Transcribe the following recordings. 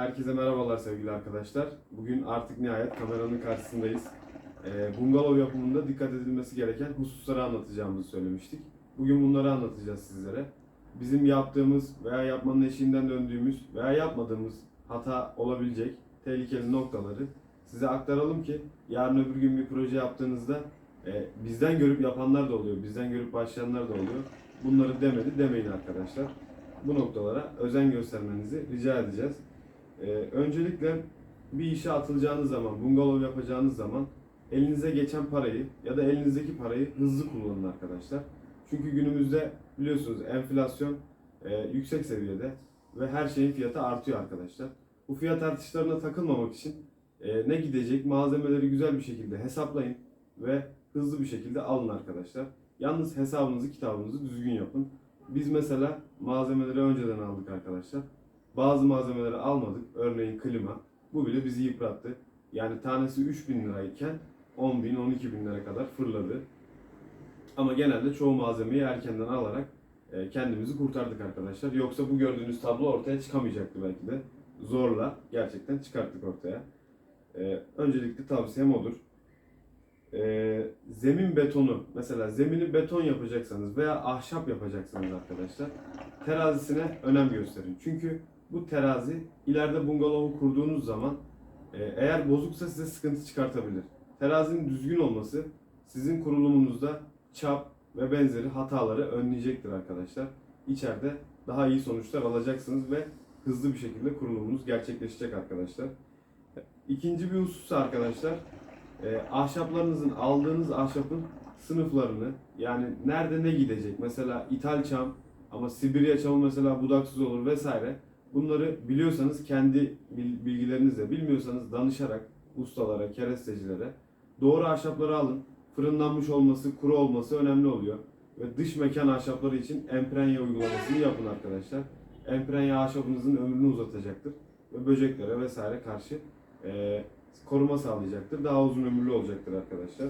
Herkese merhabalar sevgili arkadaşlar. Bugün artık nihayet kameranın karşısındayız. Ee, bungalov yapımında dikkat edilmesi gereken hususları anlatacağımızı söylemiştik. Bugün bunları anlatacağız sizlere. Bizim yaptığımız veya yapmanın eşiğinden döndüğümüz veya yapmadığımız hata olabilecek tehlikeli noktaları size aktaralım ki yarın öbür gün bir proje yaptığınızda e, bizden görüp yapanlar da oluyor, bizden görüp başlayanlar da oluyor. Bunları demedi demeyin arkadaşlar. Bu noktalara özen göstermenizi rica edeceğiz. Ee, öncelikle bir işe atılacağınız zaman, bungalov yapacağınız zaman elinize geçen parayı ya da elinizdeki parayı hızlı kullanın arkadaşlar. Çünkü günümüzde biliyorsunuz enflasyon e, yüksek seviyede ve her şeyin fiyatı artıyor arkadaşlar. Bu fiyat artışlarına takılmamak için e, ne gidecek malzemeleri güzel bir şekilde hesaplayın ve hızlı bir şekilde alın arkadaşlar. Yalnız hesabınızı kitabınızı düzgün yapın. Biz mesela malzemeleri önceden aldık arkadaşlar. Bazı malzemeleri almadık. Örneğin klima. Bu bile bizi yıprattı. Yani tanesi 3000 lirayken 10 bin, 12 bin lira kadar fırladı. Ama genelde çoğu malzemeyi erkenden alarak e, kendimizi kurtardık arkadaşlar. Yoksa bu gördüğünüz tablo ortaya çıkamayacaktı belki de. Zorla gerçekten çıkarttık ortaya. E, öncelikli tavsiyem odur. E, zemin betonu, mesela zemini beton yapacaksanız veya ahşap yapacaksanız arkadaşlar terazisine önem gösterin. Çünkü bu terazi ileride bungalovu kurduğunuz zaman e, eğer bozuksa size sıkıntı çıkartabilir. Terazinin düzgün olması sizin kurulumunuzda çap ve benzeri hataları önleyecektir arkadaşlar. İçeride daha iyi sonuçlar alacaksınız ve hızlı bir şekilde kurulumunuz gerçekleşecek arkadaşlar. İkinci bir husus arkadaşlar, e, ahşaplarınızın aldığınız ahşapın sınıflarını yani nerede ne gidecek mesela ithal çam ama Sibirya çamı mesela budaksız olur vesaire bunları biliyorsanız kendi bil- bilgilerinizle bilmiyorsanız danışarak ustalara, kerestecilere doğru ahşapları alın. Fırınlanmış olması, kuru olması önemli oluyor. Ve dış mekan ahşapları için emprenye uygulamasını yapın arkadaşlar. Emprenye ahşabınızın ömrünü uzatacaktır ve böceklere vesaire karşı e, koruma sağlayacaktır. Daha uzun ömürlü olacaktır arkadaşlar.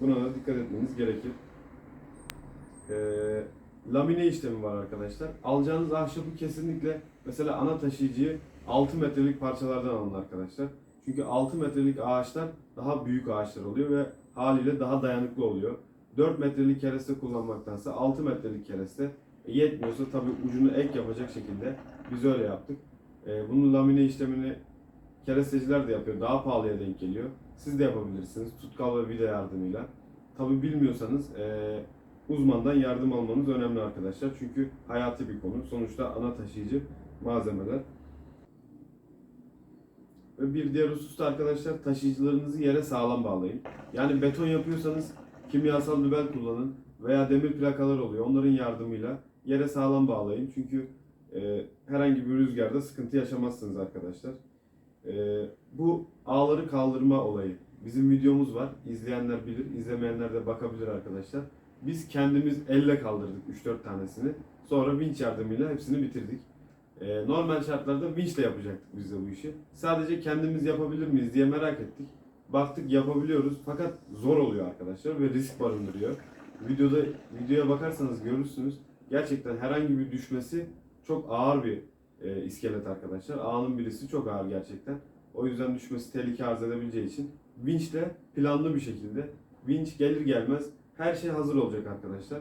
Buna da dikkat etmeniz gerekir. E, lamine işlemi var arkadaşlar. Alacağınız ahşabı kesinlikle mesela ana taşıyıcıyı 6 metrelik parçalardan alın arkadaşlar. Çünkü 6 metrelik ağaçlar daha büyük ağaçlar oluyor ve haliyle daha dayanıklı oluyor. 4 metrelik kereste kullanmaktansa 6 metrelik kereste e, yetmiyorsa tabi ucunu ek yapacak şekilde biz öyle yaptık. E, bunun lamine işlemini keresteciler de yapıyor. Daha pahalıya denk geliyor. Siz de yapabilirsiniz tutkal ve vida yardımıyla. Tabi bilmiyorsanız e, uzmandan yardım almanız önemli arkadaşlar. Çünkü hayati bir konu. Sonuçta ana taşıyıcı malzemeler. Ve bir diğer husus da arkadaşlar taşıyıcılarınızı yere sağlam bağlayın. Yani beton yapıyorsanız kimyasal dübel kullanın veya demir plakalar oluyor. Onların yardımıyla yere sağlam bağlayın. Çünkü e, herhangi bir rüzgarda sıkıntı yaşamazsınız arkadaşlar. E, bu ağları kaldırma olayı. Bizim videomuz var. İzleyenler bilir, izlemeyenler de bakabilir arkadaşlar. Biz kendimiz elle kaldırdık 3-4 tanesini. Sonra vinç yardımıyla hepsini bitirdik. Ee, normal şartlarda vinçle yapacaktık biz de bu işi. Sadece kendimiz yapabilir miyiz diye merak ettik. Baktık yapabiliyoruz fakat zor oluyor arkadaşlar ve risk barındırıyor. Videoda videoya bakarsanız görürsünüz. Gerçekten herhangi bir düşmesi çok ağır bir e, iskelet arkadaşlar. Ağının birisi çok ağır gerçekten. O yüzden düşmesi tehlike arz edebileceği için vinçle planlı bir şekilde vinç gelir gelmez her şey hazır olacak arkadaşlar.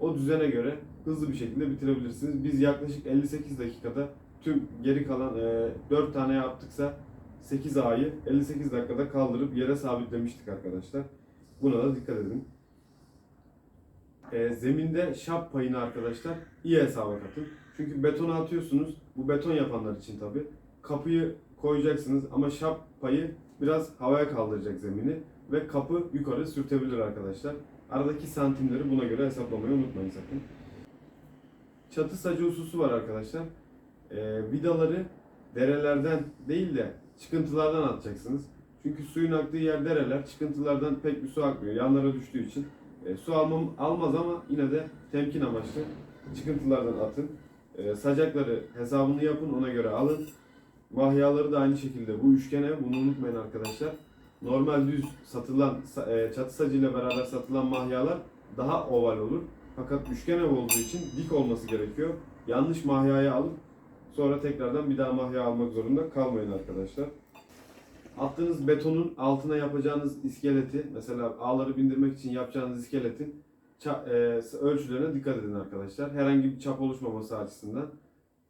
O düzene göre hızlı bir şekilde bitirebilirsiniz. Biz yaklaşık 58 dakikada tüm geri kalan e, 4 tane yaptıksa 8 A'yı 58 dakikada kaldırıp yere sabitlemiştik arkadaşlar. Buna da dikkat edin. E, zeminde şap payını arkadaşlar iyi hesaba katın. Çünkü betona atıyorsunuz. Bu beton yapanlar için tabi. Kapıyı koyacaksınız ama şap payı biraz havaya kaldıracak zemini ve kapı yukarı sürtebilir arkadaşlar. Aradaki santimleri buna göre hesaplamayı unutmayın sakın. Çatı sacı hususu var arkadaşlar. Ee, vidaları derelerden değil de çıkıntılardan atacaksınız. Çünkü suyun aktığı yer dereler, çıkıntılardan pek bir su akmıyor. Yanlara düştüğü için e, su almam, almaz ama yine de temkin amaçlı çıkıntılardan atın. E, sacakları hesabını yapın, ona göre alın. Mahyaları da aynı şekilde bu üçgene, bunu unutmayın arkadaşlar. Normal düz satılan e, çatı sacıyla beraber satılan mahyalar daha oval olur. Fakat üçgen ev olduğu için dik olması gerekiyor. Yanlış mahyayı alıp Sonra tekrardan bir daha mahya almak zorunda kalmayın arkadaşlar. Attığınız betonun altına yapacağınız iskeleti, mesela ağları bindirmek için yapacağınız iskeletin e, ölçülerine dikkat edin arkadaşlar. Herhangi bir çap oluşmaması açısından.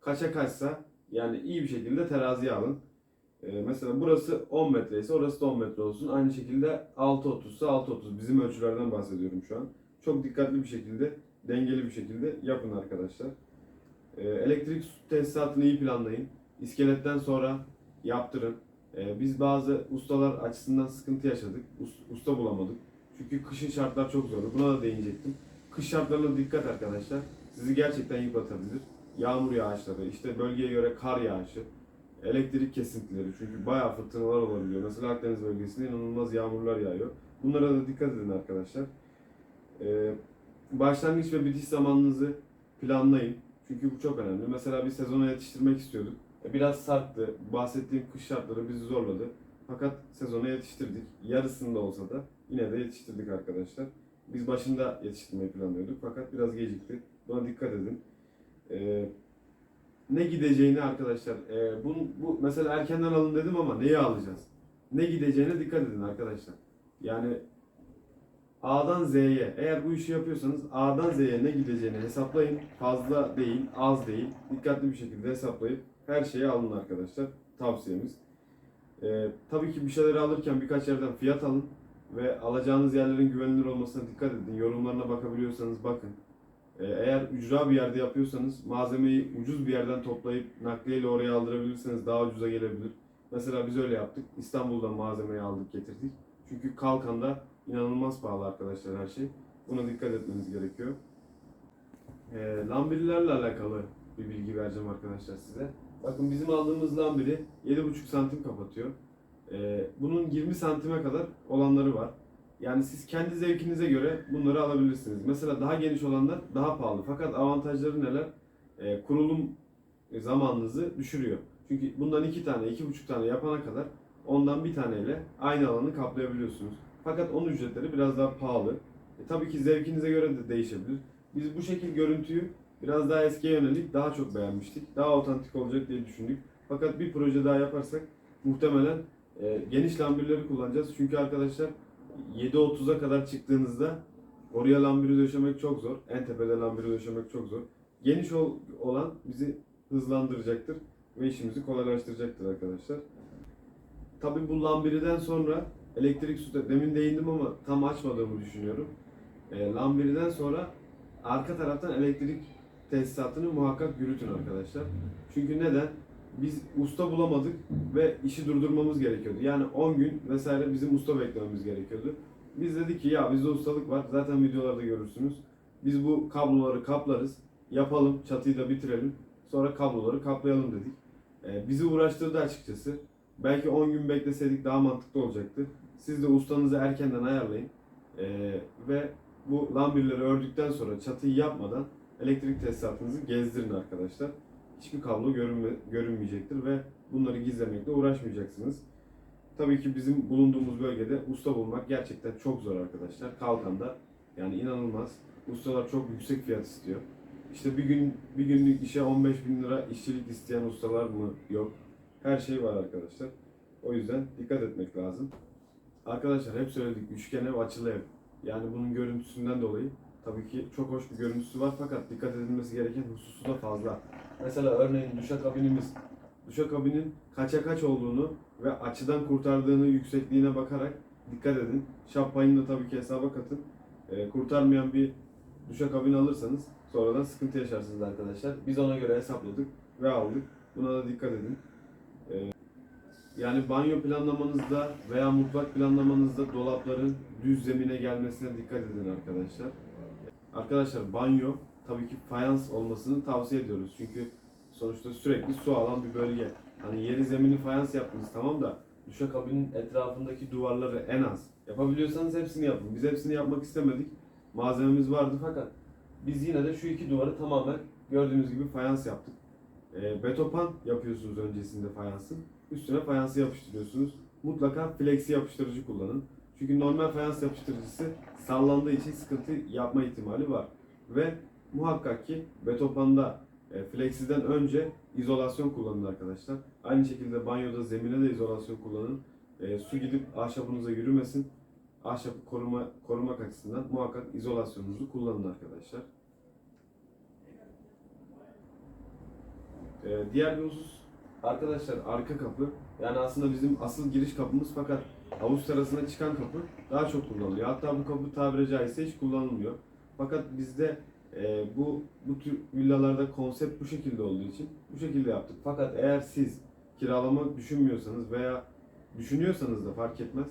Kaça kaçsa yani iyi bir şekilde teraziye alın. E, mesela burası 10 metre ise orası da 10 metre olsun. Aynı şekilde 6.30 ise 6.30. Bizim ölçülerden bahsediyorum şu an. Çok dikkatli bir şekilde, dengeli bir şekilde yapın arkadaşlar. E, elektrik tesisatını iyi planlayın. İskeletten sonra yaptırın. E, biz bazı ustalar açısından sıkıntı yaşadık. Us- Usta bulamadık. Çünkü kışın şartlar çok zor. Buna da değinecektim. Kış şartlarına dikkat arkadaşlar. Sizi gerçekten yıpratabilir. Yağmur yağışları, işte bölgeye göre kar yağışı, elektrik kesintileri. Çünkü bayağı fırtınalar olabiliyor. Mesela Akdeniz bölgesinde inanılmaz yağmurlar yağıyor. Bunlara da dikkat edin arkadaşlar. Ee, başlangıç ve bitiş zamanınızı planlayın. Çünkü bu çok önemli. Mesela bir sezona yetiştirmek istiyorduk. E, Biraz sarktı. Bahsettiğim kış şartları bizi zorladı. Fakat sezona yetiştirdik. Yarısında olsa da yine de yetiştirdik arkadaşlar. Biz başında yetiştirmeyi planlıyorduk fakat biraz gecikti. Buna dikkat edin. Ee, ne gideceğini arkadaşlar, e, bu, bu mesela erkenden alın dedim ama neyi alacağız? Ne gideceğine dikkat edin arkadaşlar. Yani A'dan Z'ye, eğer bu işi yapıyorsanız A'dan Z'ye ne gideceğini hesaplayın. Fazla değil, az değil. Dikkatli bir şekilde hesaplayıp her şeyi alın arkadaşlar. Tavsiyemiz. Ee, tabii ki bir şeyleri alırken birkaç yerden fiyat alın ve alacağınız yerlerin güvenilir olmasına dikkat edin. Yorumlarına bakabiliyorsanız bakın. Ee, eğer ücra bir yerde yapıyorsanız malzemeyi ucuz bir yerden toplayıp nakliyeyle oraya aldırabilirseniz daha ucuza gelebilir. Mesela biz öyle yaptık. İstanbul'dan malzemeyi aldık getirdik. Çünkü Kalkan'da inanılmaz pahalı arkadaşlar her şey. Buna dikkat etmeniz gerekiyor. Ee, lambirlerle alakalı bir bilgi vereceğim arkadaşlar size. Bakın bizim aldığımız lambiri 7,5 santim kapatıyor. Ee, bunun 20 santime kadar olanları var. Yani siz kendi zevkinize göre bunları alabilirsiniz. Mesela daha geniş olanlar daha pahalı. Fakat avantajları neler? Ee, kurulum zamanınızı düşürüyor. Çünkü bundan iki tane, iki buçuk tane yapana kadar ondan bir taneyle aynı alanı kaplayabiliyorsunuz. Fakat onun ücretleri biraz daha pahalı. E, tabii ki zevkinize göre de değişebilir. Biz bu şekil görüntüyü biraz daha eskiye yönelik daha çok beğenmiştik. Daha otantik olacak diye düşündük. Fakat bir proje daha yaparsak muhtemelen e, geniş lambirleri kullanacağız. Çünkü arkadaşlar 7.30'a kadar çıktığınızda oraya lambiri döşemek çok zor. En tepede lambiri döşemek çok zor. Geniş ol, olan bizi hızlandıracaktır ve işimizi kolaylaştıracaktır arkadaşlar. Tabi bu lambiriden sonra elektrik su demin değindim ama tam açmadığımı düşünüyorum. E, lambiriden sonra arka taraftan elektrik tesisatını muhakkak yürütün arkadaşlar. Çünkü neden? Biz usta bulamadık ve işi durdurmamız gerekiyordu. Yani 10 gün vesaire bizim usta beklememiz gerekiyordu. Biz dedik ki ya bizde ustalık var. Zaten videolarda görürsünüz. Biz bu kabloları kaplarız. Yapalım, çatıyı da bitirelim. Sonra kabloları kaplayalım dedik. Ee, bizi uğraştırdı açıkçası. Belki 10 gün bekleseydik daha mantıklı olacaktı. Siz de ustanızı erkenden ayarlayın. Ee, ve bu lambirleri ördükten sonra çatıyı yapmadan elektrik tesisatınızı gezdirin arkadaşlar. Hiçbir kablo görünme, görünmeyecektir ve bunları gizlemekle uğraşmayacaksınız. Tabii ki bizim bulunduğumuz bölgede usta bulmak gerçekten çok zor arkadaşlar. Kalkan'da yani inanılmaz. Ustalar çok yüksek fiyat istiyor. İşte bir gün bir günlük işe 15 bin lira işçilik isteyen ustalar mı yok? Her şey var arkadaşlar. O yüzden dikkat etmek lazım. Arkadaşlar hep söyledik üçgen ev açılı ev. Yani bunun görüntüsünden dolayı tabii ki çok hoş bir görüntüsü var fakat dikkat edilmesi gereken hususu da fazla. Mesela örneğin duşakabinimiz. Duşakabinin kaça kaç olduğunu ve açıdan kurtardığını yüksekliğine bakarak dikkat edin. Şapayını da tabii ki hesaba katın. Ee, kurtarmayan bir duşakabin alırsanız sonradan sıkıntı yaşarsınız arkadaşlar. Biz ona göre hesapladık ve aldık. Buna da dikkat edin. Ee, yani banyo planlamanızda veya mutfak planlamanızda dolapların düz zemine gelmesine dikkat edin arkadaşlar. Arkadaşlar banyo tabii ki fayans olmasını tavsiye ediyoruz. Çünkü sonuçta sürekli su alan bir bölge. Hani yeri zemini fayans yaptınız tamam da duşakabinin etrafındaki duvarları en az. Yapabiliyorsanız hepsini yapın. Biz hepsini yapmak istemedik. Malzememiz vardı fakat biz yine de şu iki duvarı tamamen gördüğünüz gibi fayans yaptık. E, betopan yapıyorsunuz öncesinde fayansın. Üstüne fayansı yapıştırıyorsunuz. Mutlaka flexi yapıştırıcı kullanın. Çünkü normal fayans yapıştırıcısı sallandığı için sıkıntı yapma ihtimali var. Ve muhakkak ki betopanda E, Flexiden önce izolasyon kullanın arkadaşlar. Aynı şekilde banyoda zemine de izolasyon kullanın. E, su gidip ahşabınıza yürümesin. Ahşabı koruma, korumak açısından muhakkak izolasyonunuzu kullanın arkadaşlar. E, diğer bir husus arkadaşlar arka kapı. Yani aslında bizim asıl giriş kapımız fakat havuz terasına çıkan kapı daha çok kullanılıyor. Hatta bu kapı tabiri caizse hiç kullanılmıyor. Fakat bizde e, bu bu tür villalarda konsept bu şekilde olduğu için bu şekilde yaptık. Fakat eğer siz kiralamak düşünmüyorsanız veya düşünüyorsanız da fark etmez.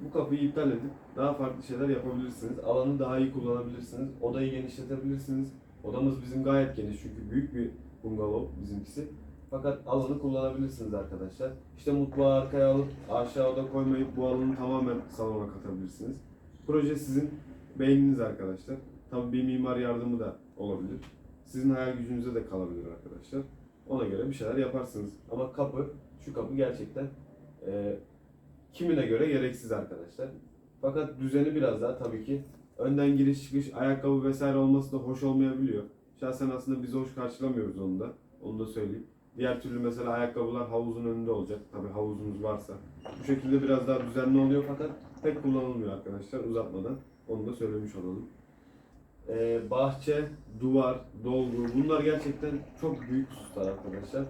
Bu kapıyı iptal edip daha farklı şeyler yapabilirsiniz. Alanı daha iyi kullanabilirsiniz. Odayı genişletebilirsiniz. Odamız bizim gayet geniş çünkü büyük bir bungalov bizimkisi. Fakat alanı kullanabilirsiniz arkadaşlar. İşte mutfağı arkaya alıp aşağı oda koymayıp bu alanı tamamen salona katabilirsiniz. Proje sizin beyniniz arkadaşlar. Tabii bir mimar yardımı da olabilir. Sizin hayal gücünüze de kalabilir arkadaşlar. Ona göre bir şeyler yaparsınız. Ama kapı, şu kapı gerçekten e, kimine göre gereksiz arkadaşlar. Fakat düzeni biraz daha tabii ki önden giriş çıkış, ayakkabı vesaire olması da hoş olmayabiliyor. Şahsen aslında biz hoş karşılamıyoruz onu da. Onu da söyleyeyim. Diğer türlü mesela ayakkabılar havuzun önünde olacak. Tabii havuzunuz varsa. Bu şekilde biraz daha düzenli oluyor fakat pek kullanılmıyor arkadaşlar uzatmadan. Onu da söylemiş olalım. Ee, bahçe, duvar, dolgu bunlar gerçekten çok büyük hususlar arkadaşlar.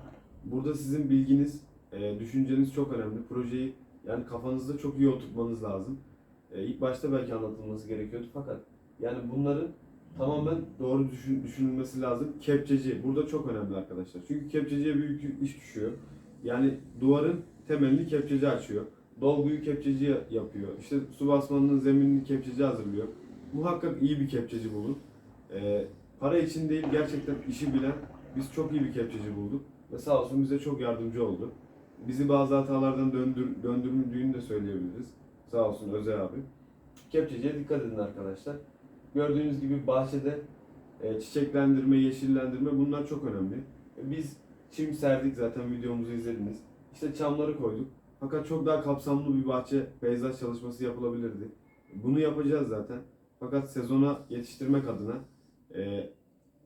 Burada sizin bilginiz, e, düşünceniz çok önemli. Projeyi yani kafanızda çok iyi oturtmanız lazım. E, ilk başta belki anlatılması gerekiyordu fakat yani bunların tamamen doğru düşün, düşünülmesi lazım. Kepçeci burada çok önemli arkadaşlar. Çünkü kepçeciye büyük iş düşüyor. Yani duvarın temelini kepçeci açıyor. Dolguyu kepçeci yapıyor. İşte su basmanının zeminini kepçeci hazırlıyor. Muhakkak iyi bir kepçeci bulun. Ee, para için değil gerçekten işi bilen biz çok iyi bir kepçeci bulduk. Ve sağ olsun bize çok yardımcı oldu. Bizi bazı hatalardan döndür, döndürüldüğünü de söyleyebiliriz. Sağ olsun Özel abi. Kepçeciye dikkat edin arkadaşlar. Gördüğünüz gibi bahçede e, çiçeklendirme, yeşillendirme bunlar çok önemli. E, Biz çim serdik zaten videomuzu izlediniz. İşte çamları koyduk. Fakat çok daha kapsamlı bir bahçe peyzaj çalışması yapılabilirdi. Bunu yapacağız zaten. Fakat sezona yetiştirmek adına e,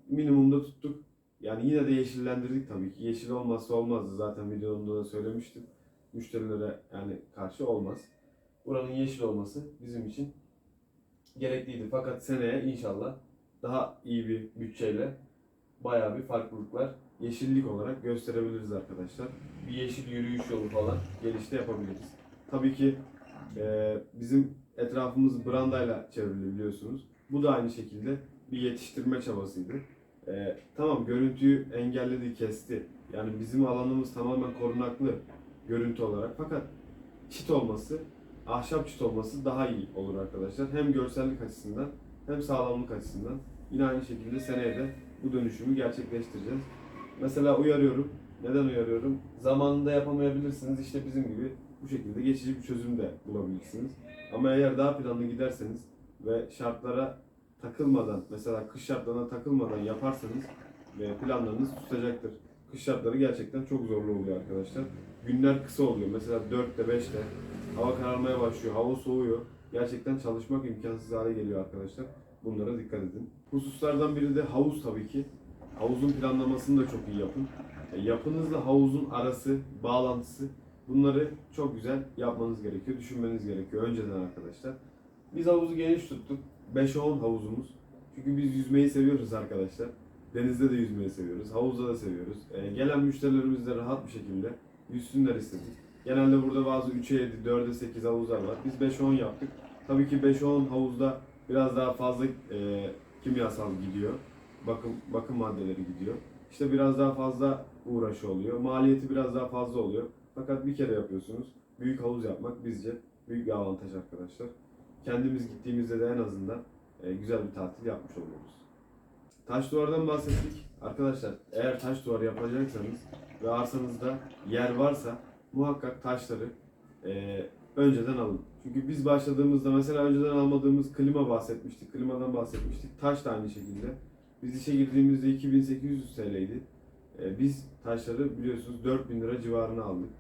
minimumda tuttuk. Yani yine de yeşillendirdik tabii ki. Yeşil olmazsa olmazdı. Zaten videomda da söylemiştim. Müşterilere yani karşı olmaz. Buranın yeşil olması bizim için gerekliydi. Fakat seneye inşallah daha iyi bir bütçeyle bayağı bir farklılıklar yeşillik olarak gösterebiliriz arkadaşlar. Bir yeşil yürüyüş yolu falan gelişte yapabiliriz. Tabii ki e, bizim etrafımız brandayla çevrili biliyorsunuz. Bu da aynı şekilde bir yetiştirme çabasıydı. E, tamam görüntüyü engelledi, kesti. Yani bizim alanımız tamamen korunaklı görüntü olarak. Fakat çit olması, ahşap çit olması daha iyi olur arkadaşlar. Hem görsellik açısından hem sağlamlık açısından. Yine aynı şekilde seneye de bu dönüşümü gerçekleştireceğiz. Mesela uyarıyorum. Neden uyarıyorum? Zamanında yapamayabilirsiniz. İşte bizim gibi bu şekilde geçici bir çözüm de bulabilirsiniz. Ama eğer daha planlı giderseniz ve şartlara takılmadan, mesela kış şartlarına takılmadan yaparsanız ve planlarınız tutacaktır. Kış şartları gerçekten çok zorlu oluyor arkadaşlar. Günler kısa oluyor. Mesela 4'te 5'te hava kararmaya başlıyor, hava soğuyor. Gerçekten çalışmak imkansız hale geliyor arkadaşlar. Bunlara dikkat edin. Hususlardan biri de havuz tabii ki. Havuzun planlamasını da çok iyi yapın. E, yapınızla havuzun arası, bağlantısı bunları çok güzel yapmanız gerekiyor, düşünmeniz gerekiyor önceden arkadaşlar. Biz havuzu geniş tuttuk. 5'e 10 havuzumuz. Çünkü biz yüzmeyi seviyoruz arkadaşlar. Denizde de yüzmeyi seviyoruz, havuzda da seviyoruz. E, gelen müşterilerimiz de rahat bir şekilde yüzsünler istedik. Genelde burada bazı 3'e 7, 4'e 8 havuzlar var. Biz 5'e 10 yaptık. Tabii ki 5'e 10 havuzda biraz daha fazla e, kimyasal gidiyor. Bakım bakım maddeleri gidiyor. İşte biraz daha fazla uğraşı oluyor. Maliyeti biraz daha fazla oluyor. Fakat bir kere yapıyorsunuz. Büyük havuz yapmak bizce büyük bir avantaj arkadaşlar. Kendimiz gittiğimizde de en azından e, güzel bir tatil yapmış oluyoruz. Taş duvardan bahsettik. Arkadaşlar eğer taş duvar yapacaksanız ve arsanızda yer varsa muhakkak taşları e, önceden alın. Çünkü biz başladığımızda mesela önceden almadığımız klima bahsetmiştik. Klimadan bahsetmiştik. Taş da aynı şekilde. Biz işe girdiğimizde 2800 TL'ydi. E, biz taşları biliyorsunuz 4000 lira civarına aldık.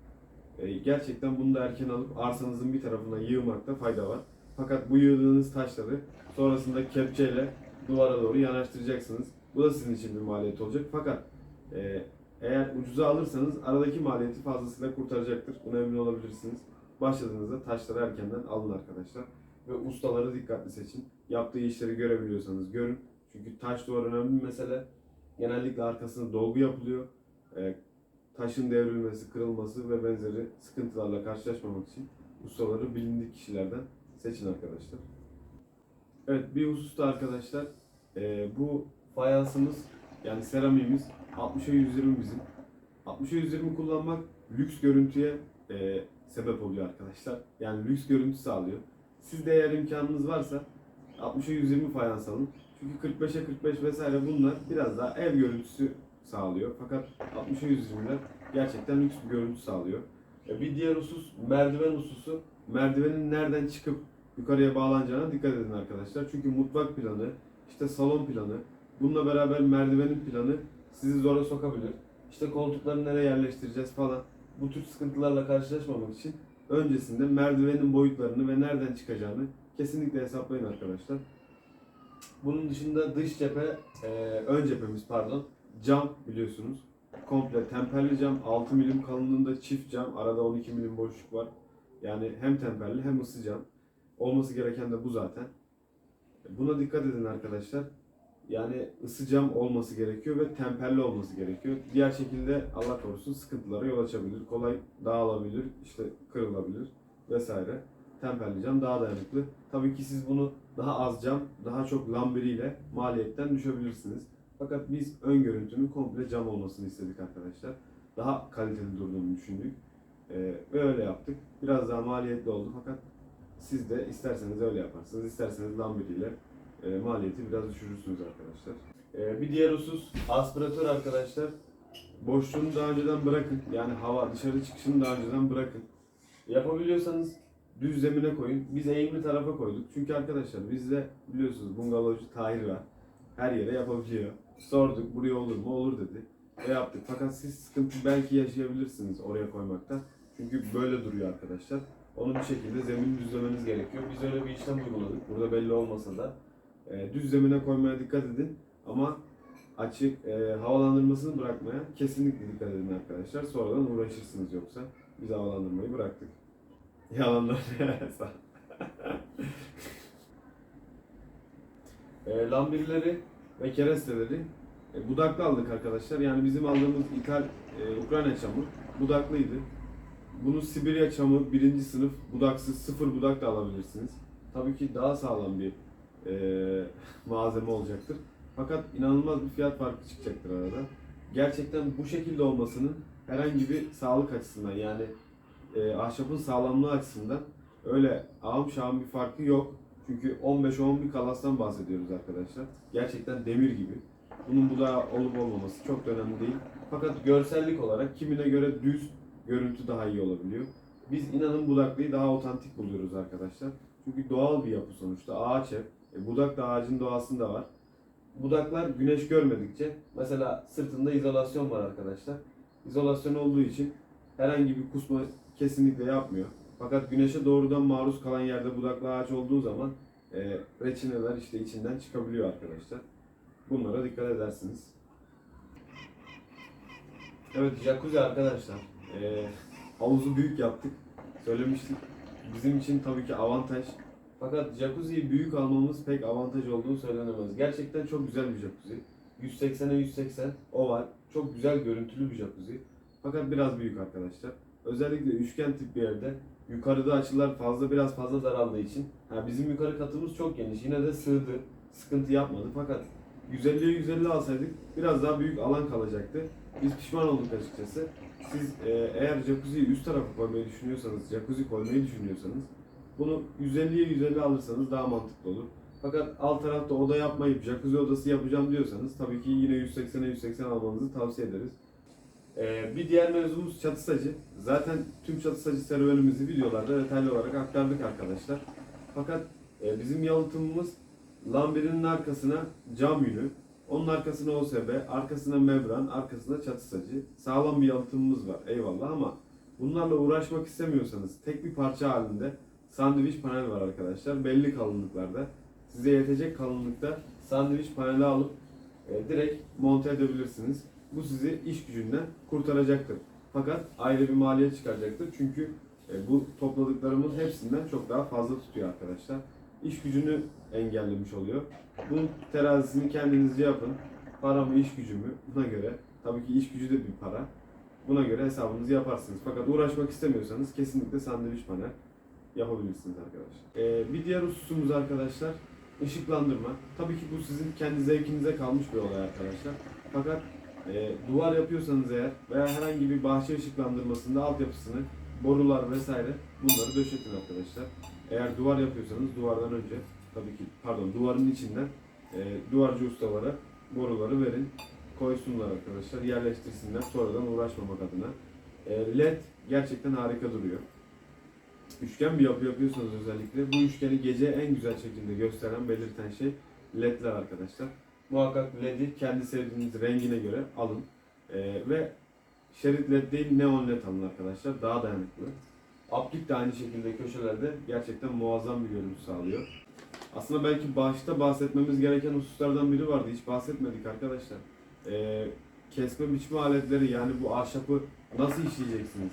E, gerçekten bunu da erken alıp arsanızın bir tarafına yığmakta fayda var. Fakat bu yığdığınız taşları sonrasında kepçeyle duvara doğru yanaştıracaksınız. Bu da sizin için bir maliyet olacak. Fakat e, eğer ucuza alırsanız aradaki maliyeti fazlasıyla kurtaracaktır. Buna emin olabilirsiniz. Başladığınızda taşları erkenden alın arkadaşlar. Ve ustaları dikkatli seçin. Yaptığı işleri görebiliyorsanız görün. Çünkü taş duvar önemli bir mesele. Genellikle arkasında dolgu yapılıyor. E, taşın devrilmesi, kırılması ve benzeri sıkıntılarla karşılaşmamak için ustaları bilindik kişilerden seçin arkadaşlar. Evet bir hususta arkadaşlar e, bu fayansımız yani seramiğimiz 60'a 120 bizim. 60'a 120 kullanmak lüks görüntüye e, sebep oluyor arkadaşlar. Yani lüks görüntü sağlıyor. Sizde eğer imkanınız varsa 60'a 120 fayans alın. Çünkü 45'e 45 vesaire bunlar biraz daha ev görüntüsü sağlıyor. Fakat 60'a 120'ler gerçekten lüks bir görüntü sağlıyor. E, Bir diğer husus merdiven hususu. Merdivenin nereden çıkıp yukarıya bağlanacağına dikkat edin arkadaşlar. Çünkü mutfak planı, işte salon planı, bununla beraber merdivenin planı sizi zora sokabilir. İşte koltukları nereye yerleştireceğiz falan. Bu tür sıkıntılarla karşılaşmamak için öncesinde merdivenin boyutlarını ve nereden çıkacağını kesinlikle hesaplayın arkadaşlar. Bunun dışında dış cephe, e, ön cephemiz pardon, cam biliyorsunuz. Komple temperli cam, 6 milim kalınlığında çift cam, arada 12 milim boşluk var. Yani hem temperli hem ısı cam. Olması gereken de bu zaten. Buna dikkat edin arkadaşlar. Yani ısı cam olması gerekiyor ve temperli olması gerekiyor. Diğer şekilde Allah korusun sıkıntılara yol açabilir. Kolay dağılabilir, işte kırılabilir vesaire. Temperli cam daha dayanıklı. Tabii ki siz bunu daha az cam, daha çok lambiriyle maliyetten düşebilirsiniz. Fakat biz ön görüntünün komple cam olmasını istedik arkadaşlar. Daha kaliteli durduğunu düşündük. Ee, ve öyle yaptık. Biraz daha maliyetli oldu fakat siz de isterseniz öyle yaparsınız. isterseniz lambiriyle e, maliyeti biraz düşürürsünüz arkadaşlar. E, bir diğer husus aspiratör arkadaşlar. Boşluğunu daha önceden bırakın. Yani hava dışarı çıkışını daha önceden bırakın. Yapabiliyorsanız düz zemine koyun. Biz eğimli tarafa koyduk. Çünkü arkadaşlar bizde biliyorsunuz bungalovcu Tahir var. Her yere yapabiliyor. Sorduk buraya olur mu? Olur dedi. Ve yaptık. Fakat siz sıkıntı belki yaşayabilirsiniz oraya koymakta. Çünkü böyle duruyor arkadaşlar. Onu bir şekilde zemini düzlemeniz gerekiyor. Biz öyle bir işlem uyguladık. Burada belli olmasa da. E, düz zemine koymaya dikkat edin. Ama açık e, havalandırmasını bırakmaya kesinlikle dikkat edin arkadaşlar. Sonradan uğraşırsınız yoksa. Biz havalandırmayı bıraktık. Yalanlar e, lambirleri ve keresteleri e, budaklı aldık arkadaşlar. Yani bizim aldığımız ithal e, Ukrayna çamı budaklıydı. Bunu Sibirya çamı birinci sınıf budaksız sıfır budak da alabilirsiniz. Tabii ki daha sağlam bir e, malzeme olacaktır. Fakat inanılmaz bir fiyat farkı çıkacaktır arada. Gerçekten bu şekilde olmasının herhangi bir sağlık açısından yani e, ahşabın sağlamlığı açısından öyle ağım şahım bir farkı yok. Çünkü 15-10 bir kalastan bahsediyoruz arkadaşlar. Gerçekten demir gibi. Bunun budağı olup olmaması çok da önemli değil. Fakat görsellik olarak kimine göre düz görüntü daha iyi olabiliyor. Biz inanın budaklıyı daha otantik buluyoruz arkadaşlar. Çünkü doğal bir yapı sonuçta. Ağaç ev. E, budak da ağacın doğasında var. Budaklar güneş görmedikçe mesela sırtında izolasyon var arkadaşlar. İzolasyon olduğu için herhangi bir kusma kesinlikle yapmıyor. Fakat güneşe doğrudan maruz kalan yerde budaklı ağaç olduğu zaman e, reçineler işte içinden çıkabiliyor arkadaşlar. Bunlara dikkat edersiniz. Evet jacuzzi arkadaşlar. E, havuzu büyük yaptık. Söylemiştik. Bizim için tabii ki avantaj. Fakat jacuzziyi büyük almamız pek avantaj olduğunu söylenemez. Gerçekten çok güzel bir jacuzzi. 180'e 180 oval. Çok güzel görüntülü bir jacuzzi. Fakat biraz büyük arkadaşlar. Özellikle üçgen tip bir yerde yukarıda açılar fazla biraz fazla daraldığı için ha bizim yukarı katımız çok geniş. Yine de sığdı. Sıkıntı yapmadı. Fakat 150'ye 150 alsaydık biraz daha büyük alan kalacaktı. Biz pişman olduk açıkçası. Siz e, eğer jacuzziyi üst tarafa koymayı düşünüyorsanız, jacuzzi koymayı düşünüyorsanız bunu 150'ye 150 alırsanız daha mantıklı olur. Fakat alt tarafta oda yapmayıp jacuzzi odası yapacağım diyorsanız tabii ki yine 180'e 180 almanızı tavsiye ederiz. Ee, bir diğer mevzumuz çatı sacı. Zaten tüm çatı sacı serüvenimizi videolarda detaylı olarak aktardık arkadaşlar. Fakat e, bizim yalıtımımız lambirinin arkasına cam yünü, onun arkasına OSB, arkasına membran, arkasına çatı sacı. Sağlam bir yalıtımımız var eyvallah ama bunlarla uğraşmak istemiyorsanız tek bir parça halinde sandviç panel var arkadaşlar. Belli kalınlıklarda. Size yetecek kalınlıkta sandviç paneli alıp e, direkt monte edebilirsiniz. Bu sizi iş gücünden kurtaracaktır. Fakat ayrı bir maliyet çıkaracaktır. Çünkü e, bu topladıklarımın hepsinden çok daha fazla tutuyor arkadaşlar. İş gücünü engellemiş oluyor. Bunun terazisini kendinizce yapın. Para mı iş gücü mü? Buna göre. Tabii ki iş gücü de bir para. Buna göre hesabınızı yaparsınız. Fakat uğraşmak istemiyorsanız kesinlikle sandviç panel yapabilirsiniz arkadaşlar. Ee, bir diğer hususumuz arkadaşlar ışıklandırma. Tabii ki bu sizin kendi zevkinize kalmış bir olay arkadaşlar. Fakat e, duvar yapıyorsanız eğer veya herhangi bir bahçe ışıklandırmasında altyapısını, borular vesaire bunları döşetin arkadaşlar. Eğer duvar yapıyorsanız duvardan önce tabii ki pardon duvarın içinden e, duvarcı ustalara boruları verin. Koysunlar arkadaşlar, yerleştirsinler sonradan uğraşmamak adına. E, LED gerçekten harika duruyor. Üçgen bir yapı yapıyorsanız özellikle bu üçgeni gece en güzel şekilde gösteren, belirten şey ledler arkadaşlar. Muhakkak ledi kendi sevdiğiniz rengine göre alın. Ee, ve şerit led değil neon led alın arkadaşlar. Daha dayanıklı. Aplik de aynı şekilde köşelerde gerçekten muazzam bir görüntü sağlıyor. Aslında belki başta bahsetmemiz gereken hususlardan biri vardı. Hiç bahsetmedik arkadaşlar. Ee, kesme biçme aletleri yani bu ahşapı nasıl işleyeceksiniz?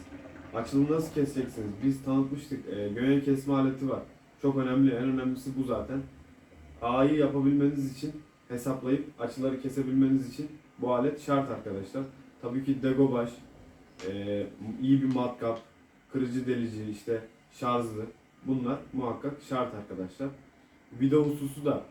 Açılımı nasıl keseceksiniz? Biz tanıtmıştık. E, gönye kesme aleti var. Çok önemli. En önemlisi bu zaten. A'yı yapabilmeniz için hesaplayıp açıları kesebilmeniz için bu alet şart arkadaşlar. Tabii ki degobaj, e, iyi bir matkap, kırıcı delici, işte şarjlı. Bunlar muhakkak şart arkadaşlar. Vida hususu da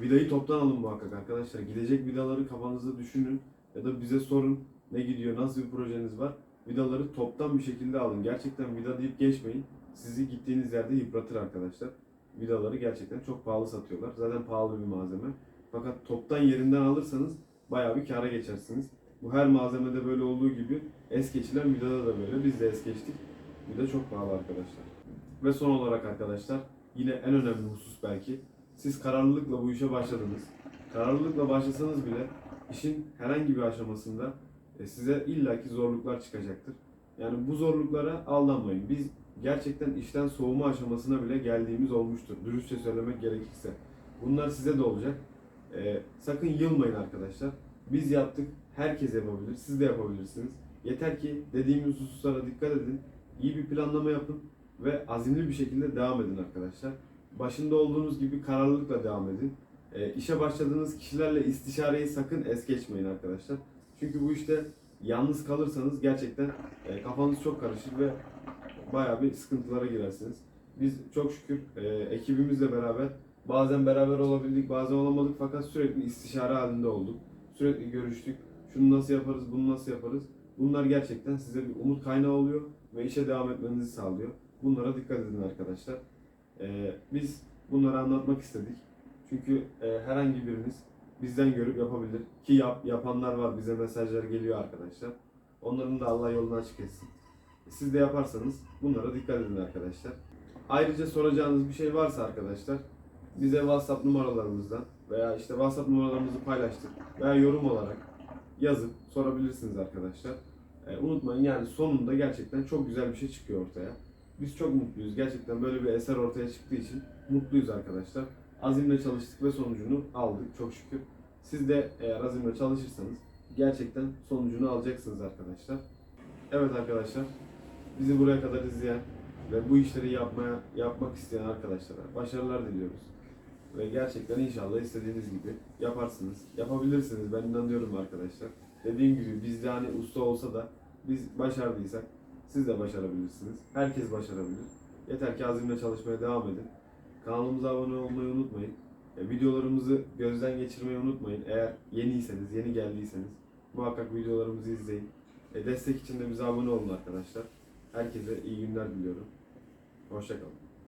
vidayı toptan alın muhakkak arkadaşlar. Gidecek vidaları kafanızda düşünün ya da bize sorun ne gidiyor, nasıl bir projeniz var. Vidaları toptan bir şekilde alın. Gerçekten vida deyip geçmeyin. Sizi gittiğiniz yerde yıpratır arkadaşlar. Vidaları gerçekten çok pahalı satıyorlar. Zaten pahalı bir malzeme. Fakat toptan yerinden alırsanız bayağı bir kâra geçersiniz. Bu her malzemede böyle olduğu gibi es geçilen vidada da böyle. Biz de es geçtik. Vida çok pahalı arkadaşlar. Ve son olarak arkadaşlar yine en önemli husus belki. Siz kararlılıkla bu işe başladınız. Kararlılıkla başlasanız bile işin herhangi bir aşamasında size illaki zorluklar çıkacaktır. Yani bu zorluklara aldanmayın. Biz gerçekten işten soğuma aşamasına bile geldiğimiz olmuştur. Dürüstçe söylemek gerekirse. Bunlar size de olacak. E, sakın yılmayın arkadaşlar. Biz yaptık. Herkes yapabilir. Siz de yapabilirsiniz. Yeter ki dediğimiz hususlara dikkat edin. İyi bir planlama yapın ve azimli bir şekilde devam edin arkadaşlar. Başında olduğunuz gibi kararlılıkla devam edin. E, işe başladığınız kişilerle istişareyi sakın es geçmeyin arkadaşlar. Çünkü bu işte yalnız kalırsanız gerçekten e, kafanız çok karışır ve bayağı bir sıkıntılara girersiniz. Biz çok şükür e, ekibimizle beraber bazen beraber olabildik, bazen olamadık fakat sürekli istişare halinde olduk. Sürekli görüştük. Şunu nasıl yaparız, bunu nasıl yaparız? Bunlar gerçekten size bir umut kaynağı oluyor ve işe devam etmenizi sağlıyor. Bunlara dikkat edin arkadaşlar. E, biz bunları anlatmak istedik. Çünkü e, herhangi biriniz bizden görüp yapabilir. Ki yap, yapanlar var. Bize mesajlar geliyor arkadaşlar. Onların da Allah yolunu açık etsin. Siz de yaparsanız bunlara dikkat edin arkadaşlar. Ayrıca soracağınız bir şey varsa arkadaşlar bize WhatsApp numaralarımızdan veya işte WhatsApp numaralarımızı paylaştık veya yorum olarak yazıp sorabilirsiniz arkadaşlar. Ee, unutmayın yani sonunda gerçekten çok güzel bir şey çıkıyor ortaya. Biz çok mutluyuz. Gerçekten böyle bir eser ortaya çıktığı için mutluyuz arkadaşlar. Azimle çalıştık ve sonucunu aldık çok şükür. Siz de eğer azimle çalışırsanız gerçekten sonucunu alacaksınız arkadaşlar. Evet arkadaşlar, bizi buraya kadar izleyen ve bu işleri yapmaya yapmak isteyen arkadaşlara başarılar diliyoruz. Ve gerçekten inşallah istediğiniz gibi yaparsınız. Yapabilirsiniz ben inanıyorum arkadaşlar. Dediğim gibi bizde hani usta olsa da biz başardıysak siz de başarabilirsiniz. Herkes başarabilir. Yeter ki azimle çalışmaya devam edin. Kanalımıza abone olmayı unutmayın. E, videolarımızı gözden geçirmeyi unutmayın. Eğer yeniyseniz, yeni geldiyseniz muhakkak videolarımızı izleyin. E, destek için de bize abone olun arkadaşlar. Herkese iyi günler diliyorum. Hoşçakalın.